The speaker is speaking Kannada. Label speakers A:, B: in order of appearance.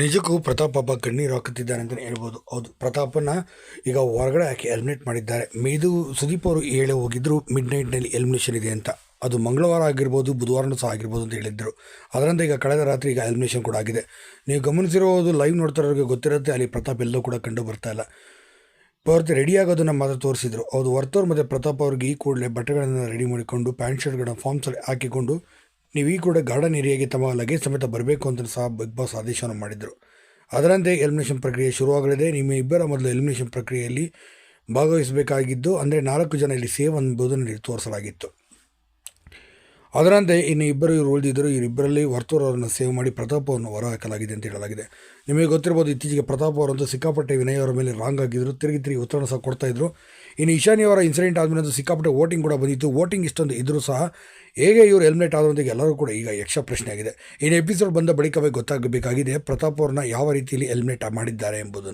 A: ನಿಜಕ್ಕೂ ಪ್ರತಾಪ್ ಹಬ್ಬ ಕಣ್ಣೀರು ಹಾಕುತ್ತಿದ್ದಾರೆ ಅಂತಲೇ ಹೇಳ್ಬೋದು. ಹೌದು, ಪ್ರತಾಪನ ಈಗ ಹೊರಗಡೆ ಹಾಕಿ ಎಲಿಮಿನೇಟ್ ಮಾಡಿದ್ದಾರೆ. ಮೇದು ಸುದೀಪ್ ಅವರು ಹೇಳಿ ಹೋಗಿದ್ರು ಮಿಡ್ ನೈಟ್ನಲ್ಲಿ ಎಲಿಮಿನೇಷನ್ ಇದೆ ಅಂತ. ಅದು ಮಂಗಳವಾರ ಆಗಿರ್ಬೋದು, ಬುಧವಾರನೂ ಸಹ ಆಗಿರ್ಬೋದು ಅಂತ ಹೇಳಿದ್ದರು ಅದರಂತೆ ಈಗ ಕಳೆದ ರಾತ್ರಿ ಈಗ ಎಲಿಮಿನೇಷನ್ ಕೂಡ ಆಗಿದೆ. ನೀವು ಗಮನಿಸಿರೋದು ಲೈವ್ ನೋಡ್ತಾರೋರಿಗೆ ಗೊತ್ತಿರುತ್ತೆ, ಅಲ್ಲಿ ಪ್ರತಾಪ್ ಎಲ್ಲೂ ಕೂಡ ಕಂಡು ಬರ್ತಾ ಇಲ್ಲ. ಪೂರ್ತಿ ರೆಡಿ ಆಗೋದನ್ನ ಮಾತ್ರ ತೋರಿಸಿದ್ರು. ಹೌದು, ವರ್ತೂರ್ ಮತ್ತು ಪ್ರತಾಪ್ ಅವ್ರಿಗೆ ಈ ಕೂಡಲೇ ಬಟ್ಟೆಗಳನ್ನು ರೆಡಿ ಮಾಡಿಕೊಂಡು ಪ್ಯಾಂಟ್ ಶರ್ಟ್ಗಳನ್ನ ಫಾರ್ಮ್ಸಲ್ಲಿ ಹಾಕಿಕೊಂಡು ನೀವು ಈ ಕೂಡ ಗಾರ್ಡನ್ ಏರಿಯಾಗೆ ತಮ್ಮ ಲಗೇಜ್ ಸಮೇತ ಬರಬೇಕು ಅಂತ ಸಹ ಬಿಗ್ ಬಾಸ್ ಆದೇಶವನ್ನು ಮಾಡಿದರು. ಅದರಂತೆ ಎಲಿಮಿನೇಷನ್ ಪ್ರಕ್ರಿಯೆ ಶುರುವಾಗಲಿದೆ. ನಿಮ್ಮ ಇಬ್ಬರ ಮೊದಲು ಎಲಿಮಿನೇಷನ್ ಪ್ರಕ್ರಿಯೆಯಲ್ಲಿ ಭಾಗವಹಿಸಬೇಕಾಗಿದ್ದು, ಅಂದರೆ ನಾಲ್ಕು ಜನ ಇಲ್ಲಿ ಸೇವ್ ಅನ್ನೋದನ್ನು ತೋರಿಸಲಾಗಿತ್ತು. ಅದರಂತೆ ಇನ್ನು ಇಬ್ಬರು ಇವರು ಉಳಿದಿದ್ದರು ಇವರಿಬ್ಬರಲ್ಲಿ ವರ್ತೂರ್ ಅವರನ್ನು ಸೇವ್ ಮಾಡಿ ಪ್ರತಾಪ್ ಅವರನ್ನು ಹೊರಹಾಕಲಾಗಿದೆ ಅಂತ ಹೇಳಲಾಗಿದೆ. ನಿಮಗೆ ಗೊತ್ತಿರ್ಬೋದು ಇತ್ತೀಚೆಗೆ ಪ್ರತಾಪ್ ಅವರಂತೂ ಸಿಕ್ಕಾಪಟ್ಟೆ ವಿನಯ್ ಅವರ ಮೇಲೆ ರಾಂಗ್ ಆಗಿದ್ದರು ತಿರುಗಿ ತಿರುಗಿ ಉತ್ತರನ ಸಹ ಕೊಡ್ತಾಯಿದ್ರು ಇನ್ನು ಈಶಾನ್ಯವರ ಇನ್ಸಿಡೆಂಟ್ ಆದಮೇಲೆ ಸಿಕ್ಕಾಪಟ್ಟೆ ವೋಟಿಂಗ್ ಕೂಡ ಬಂದಿತ್ತು. ವೋಟಿಂಗ್ ಇಷ್ಟೊಂದು ಇದ್ದರೂ ಸಹ ಹೇಗೆ ಇವರು ಹೆಲ್ಮೆಟ್ ಆದ್ರೊಂದಿಗೆ ಎಲ್ಲರೂ ಕೂಡ ಈಗ ಯಕ್ಷ ಪ್ರಶ್ನೆಯಾಗಿದೆ ಇನ್ನು ಎಪಿಸೋಡ್ ಬಂದ ಬಳಿಕವೇ ಗೊತ್ತಾಗಬೇಕಾಗಿದೆ ಪ್ರತಾಪ್ ಅವ್ರನ್ನ ಯಾವ ರೀತಿಯಲ್ಲಿ ಹೆಲ್ಮೆಟ್ ಮಾಡಿದ್ದಾರೆ ಎಂಬುದನ್ನು.